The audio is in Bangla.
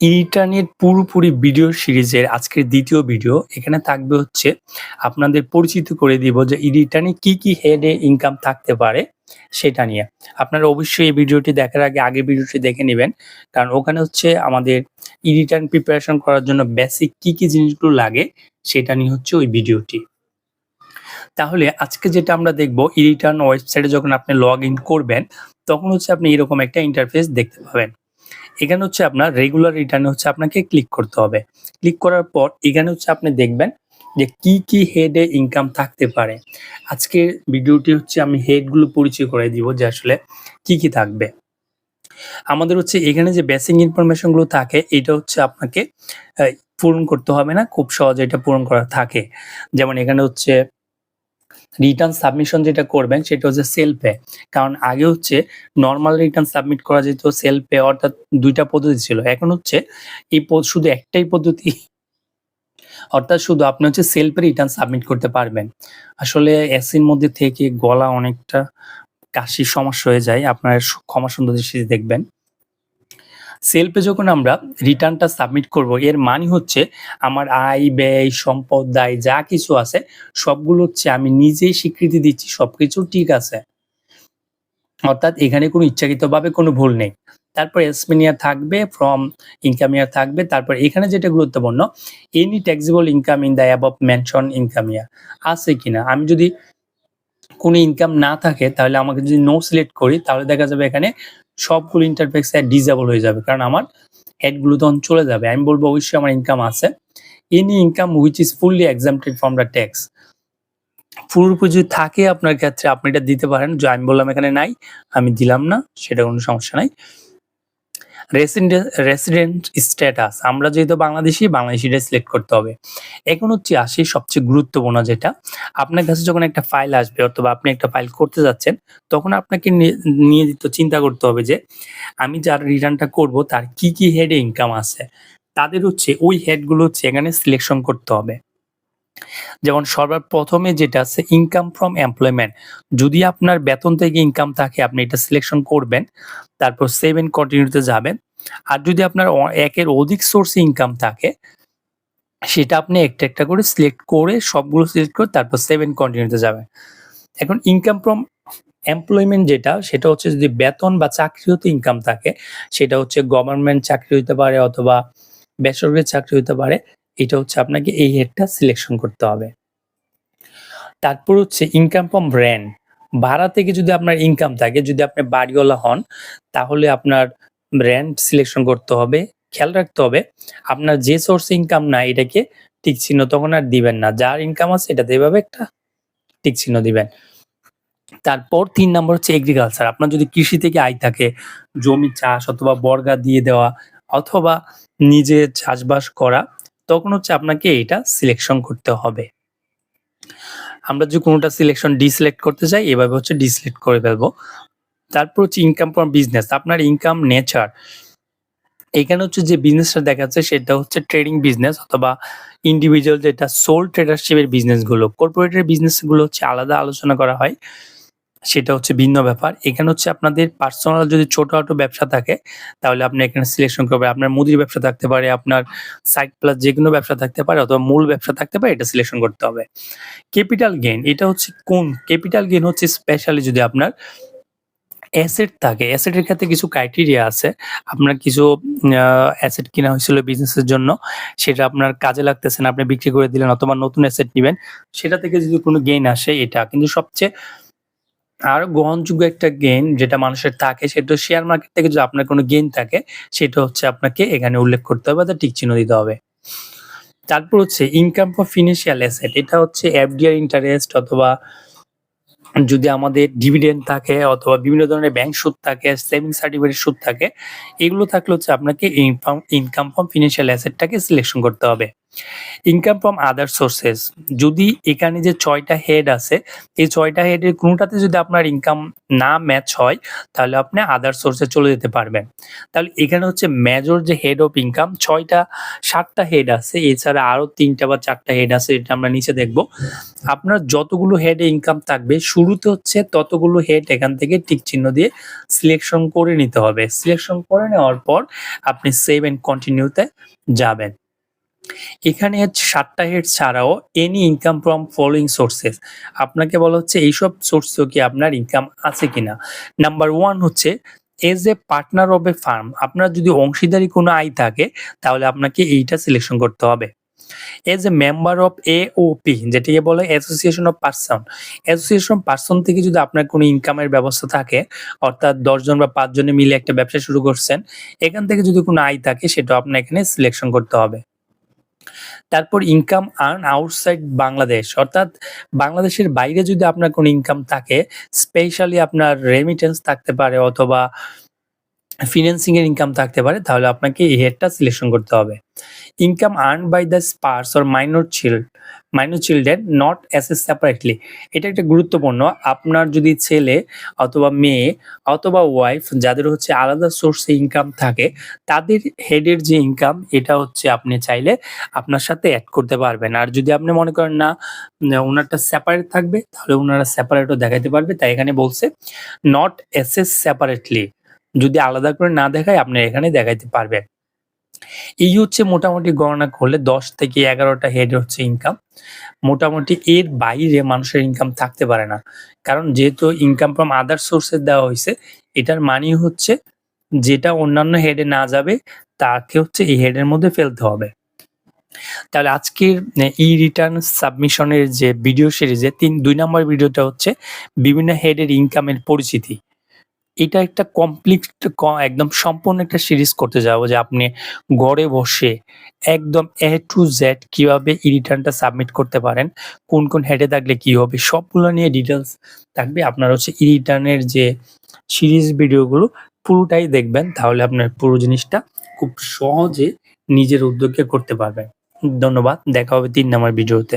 ই-রিটার্নের পুরোপুরি ভিডিও সিরিজের আজকের দ্বিতীয় ভিডিও। এখানে থাকবে হচ্ছে আপনাদের পরিচিত করে দিব যে ই-রিটার্নে কি, কি হেডে ইনকাম থাকতে পারে সেটা নিয়ে। আপনারা অবশ্যই এই ভিডিওটি দেখার আগে আগে ভিডিওটি দেখে নেবেন কারণ ওখানে হচ্ছে আমাদের ই-রিটার্ন প্রিপারেশন করার জন্য বেসিক কি, কি জিনিসগুলো লাগে সেটা নিয়ে হচ্ছে ওই ভিডিওটি। তাহলে আজকে যেটা আমরা দেখব ই-রিটার্ন ওয়েবসাইটে যখন আপনি লগ ইন করবেন তখন হচ্ছে আপনি এরকম একটা ইন্টারফেস দেখতে পাবেন। এখানে হচ্ছে আপনার রেগুলার রিটার্ন হচ্ছে আপনাকে ক্লিক করতে হবে। ক্লিক করার পর এখানে হচ্ছে আপনি দেখবেন যে কি, কি হেডে ইনকাম থাকতে পারে। আজকের ভিডিওটি হচ্ছে আমি হেডগুলো পরিচয় করে দিব যে আসলে কি, কি থাকবে। আমাদের হচ্ছে এখানে যে বেসিক ইনফরমেশনগুলো থাকে এটা হচ্ছে আপনাকে পূরণ করতে হবে না। খুব সহজে এটা পূরণ করা থাকে। যেমন এখানে হচ্ছে রিটার্ন সাবমিশন যেটা করবেন সেটা হচ্ছে সেলফ-এ। কারণ আগে হচ্ছে নর্মাল রিটার্ন সাবমিট করা যেত সেলফ-এ অর্থাৎ দুইটা পদ্ধতি ছিল। এখন হচ্ছে এই শুধু একটাই পদ্ধতি, অর্থাৎ শুধু আপনি হচ্ছে সেলফ-এ রিটার্ন সাবমিট করতে পারবেন। আসলে এসির মধ্যে থেকে গলা অনেকটা কাশির সমস্যা হয়ে যায়। আপনার ক্ষমা সুন্দর দেখবেন। সেলফ-এ যখন আমরা রিটার্নটা সাবমিট করব এর মানে হচ্ছে আমার আয়, ব্যয়, সম্পদ, দায় যা কিছু আছে সবগুলো হচ্ছে আমি নিজেই স্বীকৃতি দিচ্ছি সবকিছু ঠিক আছে। অর্থাৎ এখানে কোনো ইচ্ছাকৃতভাবে কোনো ভুল নেই। তারপর এসমেনিয়া থাকবে, ফ্রম ইনকাম ইয়ার থাকবে। তারপর এখানে যেটা গুরুত্বপূর্ণ any taxable income in the above mention income year আছে কিনা? আমি যদি কোনো ইনকাম না থাকে তাহলে আমাকে যদি নো সিলেক্ট করি তাহলে দেখা যাবে এখানে সবগুলো ইন্টারফেক্স অ্যাড ডিসেবল হয়ে যাবে। কারণ আমার অ্যাডগুলো তখন চলে যাবে। আমি বলব অবশ্যই আমার ইনকাম আছে। Any income which is fully exempted from the tax. পুরোপুরি যদি থাকে আপনার ক্ষেত্রে আপনি এটা দিতে পারেন। যে আমি বললাম এখানে নাই, আমি দিলাম না সেটা কোনো সমস্যা নাই। রেসিডে রেসিডেন্ট স্ট্যাটাস আমরা যেহেতু বাংলাদেশি বাংলাদেশীটা সিলেক্ট করতে হবে। এখন হচ্ছে আসি সবচেয়ে গুরুত্বপূর্ণ যেটা আপনার কাছে যখন একটা ফাইল আসবে অথবা আপনি একটা ফাইল করতে যাচ্ছেন তখন আপনাকে নিয়ে নিয়োজিত চিন্তা করতে হবে যে আমি যার রিটার্নটা করব তার কি, কি হেডে ইনকাম আছে। তাদের হচ্ছে ওই হেডগুলো হচ্ছে এখানে সিলেকশন করতে হবে। যেমন সবার ১ম এ যেটা আছে ইনকাম ফ্রম এমপ্লয়মেন্ট যদি আপনার বেতন থেকে ইনকাম থাকে আপনি এটা সিলেকশন করবেন। তারপর সেভ এন্ড কন্টিনিউ যাবেন। আর যদি আপনার একের অধিক সোর্স ইনকাম থাকে সেটা আপনি একটা, একটা করে সিলেক্ট করে সবগুলো সিলেক্ট করে তারপর সেভ এন্ড কন্টিনিউ যাবেন। এখন ইনকাম ফ্রম এমপ্লয়মেন্ট যেটা সেটা হচ্ছে যদি বেতন বা চাকরিতে ইনকাম থাকে সেটা হচ্ছে গভর্নমেন্ট চাকরি হইতে পারে অথবা বেসরকারি চাকরি হইতে পারে। এটা হচ্ছে আপনাকে এই হেডটা সিলেকশন করতে হবে। তারপর হচ্ছে ইনকাম ফ্রম রেন্ট ভাড়া থেকে যদি আপনার ইনকাম থাকে, যদি আপনি বাড়িওয়ালা হন তাহলে আপনার রেন্ট সিলেকশন করতে হবে। খেয়াল রাখতে হবে আপনার যে সোর্স ইনকাম নাই এটাকে টিক চিহ্ন তখন আর দিবেন না। যার ইনকাম আছে এটাতে এভাবে একটা টিক চিহ্ন দিবেন। তারপর তিন নম্বর হচ্ছে এগ্রিকালচার আপনার যদি কৃষি থেকে আয় থাকে, জমি চাষ অথবা বর্গা দিয়ে দেওয়া অথবা নিজে চাষবাস করা তখন হচ্ছে আপনাকে এটা সিলেকশন করতে হবে। আমরা যদি কোনটা সিলেকশন ডিসিলেক্ট করতে চাই, এভাবে হচ্ছে ডিসিলেক্ট করে ফেলব। তারপর হচ্ছে ইনকাম ফ্রম বিজনেস আপনার ইনকাম নেচার এখানে হচ্ছে যে বিজনেসটা দেখাচ্ছে, সেটা হচ্ছে ট্রেডিং বিজনেস অথবা ইন্ডিভিজুয়াল যেটা সোল ট্রেডারশিপ বিজনেসগুলো বিজনেসগুলো। কর্পোরেট এর বিজনেসগুলো হচ্ছে আলাদা আলোচনা করা হয়। সেটা হচ্ছে ভিন্ন ব্যাপার। এখানে হচ্ছে আপনাদের পার্সোনাল যদি ছোটখাটো ব্যবসা থাকে তাহলে আপনি এখানে সিলেকশন করবেন। আপনার মুদির ব্যবসা থাকতে পারে, আপনার সাইড প্লাস যে কোনো ব্যবসা থাকতে পারে অথবা মূল ব্যবসা থাকতে পারে এটা সিলেকশন করতে হবে। ক্যাপিটাল গেইন এটা হচ্ছে কোন ক্যাপিটাল গেইন হচ্ছে স্পেশালি যদি আপনার অ্যাসেট থাকে। অ্যাসেটের ক্ষেত্রে কিছু ক্রাইটেরিয়া আছে। আপনার কিছু অ্যাসেট কিনা হয়েছিল বিজনেসের জন্য সেটা আপনার কাজে লাগতেছে না আপনি বিক্রি করে দিলেন অথবা নতুন অ্যাসেট নিবেন। সেটা থেকে যদি কোনো গেইন আসে এটা। কিন্তু সবচেয়ে আরও গ্রহণযোগ্য একটা গেইন যেটা মানুষের থাকে সেটা শেয়ার মার্কেট থেকে যদি আপনার কোনো গেইন থাকে সেটা হচ্ছে আপনাকে এখানে উল্লেখ করতে হবে অর্থাৎ টিক চিহ্ন দিতে হবে। তারপর হচ্ছে ইনকাম ফর ফিনান্সিয়াল অ্যাসেট এটা হচ্ছে এফডিআর ইন্টারেস্ট অথবা যদি আমাদের ডিভিডেন্ড থাকে অথবা বিভিন্ন ধরনের ব্যাংক সুদ থাকে, সেভিংস সার্টিফিকেট সুদ থাকে এগুলো থাকলে হচ্ছে আপনাকে ইনকাম ফ্রম ফিনান্সিয়াল অ্যাসেট টাকে সিলেকশন করতে হবে। ইনকাম ফ্রম আদার সোর্সেস যদি এখানে যে ছয়টা হেড আছে, এই ছয়টা হেডের কোনোটাতে যদি আপনার ইনকাম না ম্যাচ হয়, তাহলে আপনি আদার সোর্সে চলে যেতে পারবেন। তাহলে এখানে হচ্ছে মেজর যে হেড অফ ইনকাম ছয়টা, সাতটা হেড আছে, এছাড়া আরও তিনটা বা চারটা হেড আছে, এটা আমরা নিচে দেখব। আপনার যতগুলো হেডে ইনকাম থাকবে, শুরুতে হচ্ছে ততগুলো হেড এখান থেকে টিক চিহ্ন দিয়ে সিলেকশন করে নিতে হবে। সিলেকশন করে নেওয়ার পর আপনি সেভ অ্যান্ড কন্টিনিউতে যাবেন। এখানে হচ্ছে সাতটা হেড ছাড়াও any income from following sources আপনাকে বলা হচ্ছে, এইসব সোর্সেও কি আপনার ইনকাম আছে কিনা? নাম্বার ওয়ান হচ্ছে as a partner of a firm আপনার যদি অংশীদারি কোনো আয় থাকে, তাহলে আপনাকে এইটা সিলেকশন করতে হবে। As a member of a O P যেটাকে বলে association of person association person থেকে যদি আপনার কোনো ইনকামের ব্যবস্থা থাকে, অর্থাৎ দশজন বা পাঁচজনে মিলে একটা ব্যবসা শুরু করছেন, এখান থেকে যদি কোনো আয় থাকে সেটা আপনার এখানে সিলেকশন করতে হবে। তারপর ইনকাম আর্ন আউটসাইড বাংলাদেশ। অর্থাৎ বাংলাদেশের বাইরে যদি আপনার কোনো ইনকাম থাকে স্পেশালি আপনার রেমিটেন্স থাকতে পারে অথবা ফিন্যান্সিং এর ইনকাম থাকতে পারে, তাহলে আপনাকে এই হেডটা সিলেকশন করতে হবে। Income earn by the spouse or minor child minor children not assess separately এটা একটা গুরুত্বপূর্ণ। আপনার যদি ছেলে অথবা মেয়ে অথবা ওয়াইফ যাদের হচ্ছে আলাদা সোর্সে ইনকাম থাকে, তাদের হেডের যে ইনকাম এটা হচ্ছে আপনি চাইলে আপনার সাথে অ্যাড করতে পারবেন। আর যদি আপনি মনে করেন না ওনারটা সেপারেট থাকবে, তাহলে ওনারা সেপারেটও দেখাতে পারবে। তাই এখানে বলছে নট অ্যাসেস সেপারেটলি যদি আলাদা করে না দেখায়, আপনি এখানে দেখাইতে পারবেন। এই হচ্ছে মোটামুটি গণনা করলে দশ থেকে এগারোটা হেড হচ্ছে ইনকাম মোটামুটি এর বাইরে মানুষের ইনকাম থাকতে পারে না। কারণ যেহেতু ইনকাম ফ্রম আদার সোর্সে দেওয়া হয়েছে, এটার মানি হচ্ছে যেটা অন্যান্য হেডে না যাবে, তাকে হচ্ছে এই হেডের মধ্যে ফেলতে হবে। তাহলে আজকের ই রিটার্ন সাবমিশনের যে ভিডিও সিরিজে তিন, দুই নম্বর ভিডিওটা হচ্ছে বিভিন্ন হেডের ইনকামের পরিচিতি। এটা একটা কমপ্লিট একদম সম্পূর্ণ একটা সিরিজ করতে যাব যে আপনি ঘরে বসে একদম এ টু জেড কীভাবে ই রিটার্নটা সাবমিট করতে পারেন, কোন কোন হেডে থাকলে কি হবে, সবগুলো নিয়ে ডিটেলস থাকবে। আপনার হচ্ছে ই রিটার্নের যে সিরিজ ভিডিওগুলো পুরোটাই দেখবেন, তাহলে আপনার পুরো জিনিসটা খুব সহজে নিজের উদ্যোগে করতে পারবেন। ধন্যবাদ, দেখা হবে তিন নম্বর ভিডিওতে